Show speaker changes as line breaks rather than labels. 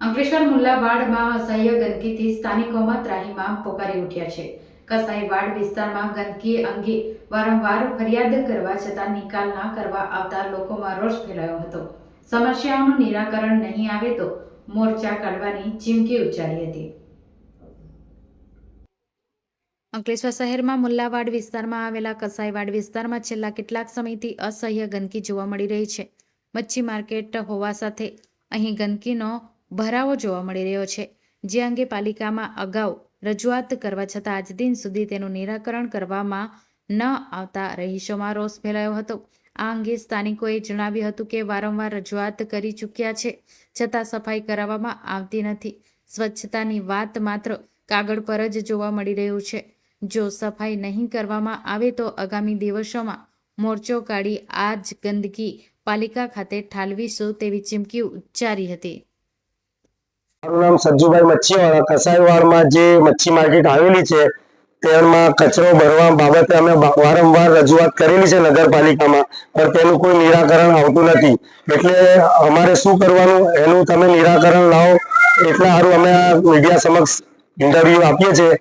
અંકલેશ્વર મુલ્લાવાડમાં અસહ્ય ગંદકીથી સ્થાનિકોમાં ત્રાહીમાં પોકારી ઉઠ્યા છે. કસાઈવાડ વિસ્તારમાં ગંદકી અંગે વારંવાર ફરિયાદ કરવા છતાં નિકાલ ના કરવા આવતા લોકોમાં રોષ ફેલાયો હતો. સમસ્યાઓનું નિરાકરણ નહીં આવે તો મોરચા કાઢવાની ચીમકી ઉચ્ચારી હતી. અંકલેશ્વર શહેરમાં મુલ્લાવાડ વિસ્તારમાં આવેલા કસાઈવાડ વિસ્તારમાં છેલ્લા કેટલાક સમયથી અસહ્ય ગંદકી જોવા મળી રહી છે. મચ્છી માર્કેટ હોવા સાથે અહીં ગંદકીનો ભરાવો જોવા મળી રહ્યો છે. જે અંગે પાલિકામાં અગાઉ રજૂઆત કરવા છતાં આજ દિન સુધી તેનું નિરાકરણ કરવામાં ન આવતા રહીશોમાં રોષ ફેલાયો હતો. આ અંગે સ્થાનિકોએ જણાવ્યું હતું કે વારંવાર રજૂઆત કરી ચૂક્યા છે. છતાં સફાઈ કરાવવામાં આવતી નથી. સ્વચ્છતાની વાત માત્ર કાગળ પર જ જોવા મળી રહ્યું છે. જો સફાઈ નહીં કરવામાં આવે તો આગામી દિવસોમાં મોરચો કાઢી આ જ ગંદકી પાલિકા ખાતે ઠાલવીશું તેવી ચીમકી ઉચ્ચારી હતી.
મારું નામ સજ્જુભાઈ મચ્છીવાળા. કસાઈવાડમાં જે મચ્છી માર્કેટ આવેલી છે, તેમાં કચરો ભરવા બાબતે અમે વારંવાર રજૂઆત કરેલી છે નગરપાલિકામાં, પણ તેનું કોઈ નિરાકરણ આવતું નથી. એટલે અમારે શું કરવાનું? એનું તમે નિરાકરણ લાવો. એટલા સારું અમે મીડિયા સમક્ષ ઇન્ટરવ્યુ આપીએ છીએ.